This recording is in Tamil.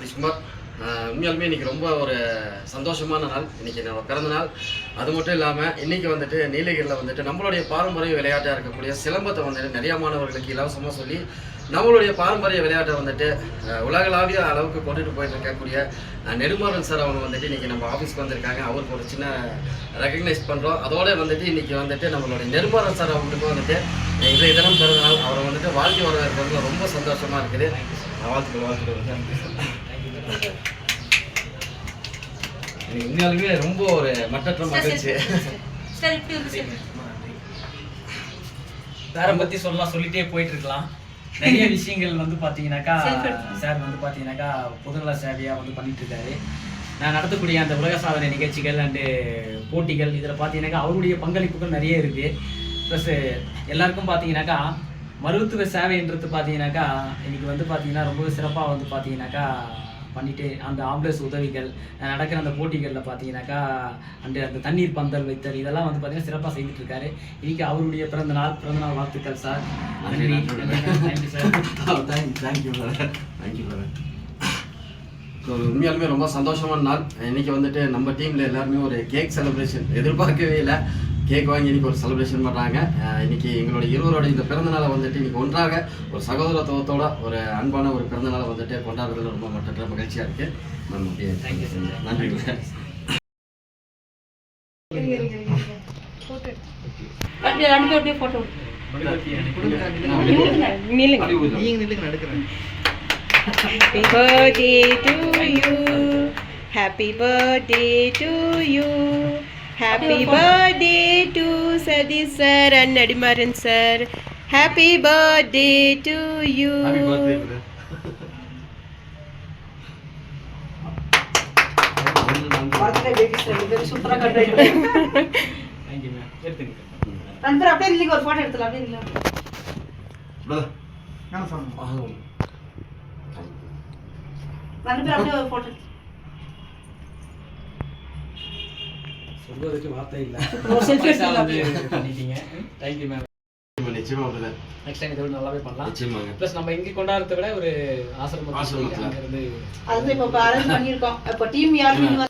ஹரிஷ்குமார் உண்மையாலுமே இன்னைக்கு ரொம்ப ஒரு சந்தோஷமான நாள். இன்னைக்கு நம்ம பிறந்த நாள். அது மட்டும் இல்லாமல் இன்னைக்கு வந்துட்டு நீலகிரியில் வந்துட்டு நம்மளுடைய பாரம்பரிய விளையாட்டாக இருக்கக்கூடிய சிலம்பத்தை வந்துட்டு நிறைய மாணவர்களுக்கு இலவசமாக சொல்லி நம்மளுடைய பாரம்பரிய விளையாட்டை வந்துட்டு உலகளாவிய அளவுக்கு கொண்டுட்டு போயிட்டு இருக்கக்கூடிய நெடுமாறன் சார் அவங்க வந்துட்டு இன்றைக்கி நம்ம ஆஃபீஸ்க்கு வந்திருக்காங்க. அவருக்கு ஒரு சின்ன ரெக்கக்னைஸ் பண்ணுறோம் அதோட வந்துட்டு இன்றைக்கி வந்துட்டு நம்மளுடைய நெடுமாறன் சார் அவங்களுக்கும் வந்துட்டு இன்றைய தினம் பிறந்த நாள். அவரை வந்துட்டு வாழ்க்கை வரவேற்பதில் ரொம்ப சந்தோஷமாக இருக்குது. வாழ்த்துக்கள் வாழ்த்துக்கள். எனக்கு உண்மையாலுமே ரொம்ப ஒரு மட்டற்ற மகிழ்ச்சி சார் சாரை பத்தி சொல்லலாம் சொல்லிட்டே போயிட்டு இருக்கலாம் நிறைய விஷயங்கள் வந்து பாத்தீங்கன்னாக்கா. சார் வந்து பாத்தீங்கன்னாக்கா பொதுநல சேவையா வந்து பண்ணிட்டு இருக்காரு நான் நடத்தக்கூடிய அந்த உலக சாதனை நிகழ்ச்சிகள் அண்டு போட்டிகள் இதில் பார்த்தீங்கன்னாக்கா அவருடைய பங்களிப்புகள் நிறைய இருக்கு. ப்ளஸ் எல்லாருக்கும் பார்த்தீங்கன்னாக்கா மருத்துவ சேவைன்றது பார்த்தீங்கன்னாக்கா இன்னைக்கு வந்து பார்த்தீங்கன்னா ரொம்பவே சிறப்பாக வந்து பார்த்தீங்கன்னாக்கா பண்ணிட்டு அந்த ஆம்புலன்ஸ் உதவிகள் நடக்கிற அந்த போட்டிகளில் பார்த்தீங்கன்னாக்கா அந்த அந்த தண்ணீர் பந்தல் வைத்தல் இதெல்லாம் வந்து பார்த்தீங்கன்னா சிறப்பாக செய்துட்டு இருக்காரு இன்னைக்கு அவருடைய பிறந்த நாள் பிறந்த நாள் வாழ்த்துக்கள் சார் நன்றி நன்றி சார் தேங்க்யூ தேங்க்யூ உண்மையாலுமே ரொம்ப சந்தோஷமான நாள். இன்னைக்கு வந்துட்டு நம்ம டீமில் எல்லாருமே ஒரு கேக் செலிப்ரேஷன் எதிர்பார்க்கவே இல்லை. கேக் வாங்கி இன்னைக்கு ஒரு செலிப்ரேஷன் பண்ணுறாங்க இன்னைக்கு எங்களுடைய இருவரோட இந்த பிறந்த நாளை வந்துட்டு இன்னைக்கு ஒன்றாக ஒரு சகோதரத்துவத்தோட ஒரு அன்பான ஒரு பிறந்த நாளை வந்துட்டு கொண்டாடுறதுல ரொம்ப மற்ற மகிழ்ச்சியாக இருக்கு மேம் அப்படியே Thank you, sir. நன்றி பிரதர் அப்படியே ரெண்டு பேரும் அப்படியே photo Happy birthday to you. Happy birthday to you. Happy birthday to Sadiq sir and Nadimaran sir. Happy birthday to you. Thank you ma'am எடுத்துங்க ரெண்டு பேரும் அப்படியே இல்லைங்க ஒரு போட்டோ சொல்வதற்கு வார்த்தை இல்லை. பண்ணிட்டீங்க. தேங்க்யூ மேம் நிச்சயமா நெக்ஸ்ட் டைம் விட நல்லாவே பண்ணலாம். நிச்சயமாங்க. ப்ளஸ் நம்ம இங்கே கொண்டாடுறத விட ஒரு ஆசிரமத்தில் ஆசிரமத்துல. அங்கிருந்து அது இப்போ அரேஞ்ச் பண்ணியிருக்கோம். இப்போ டீம் யாரும்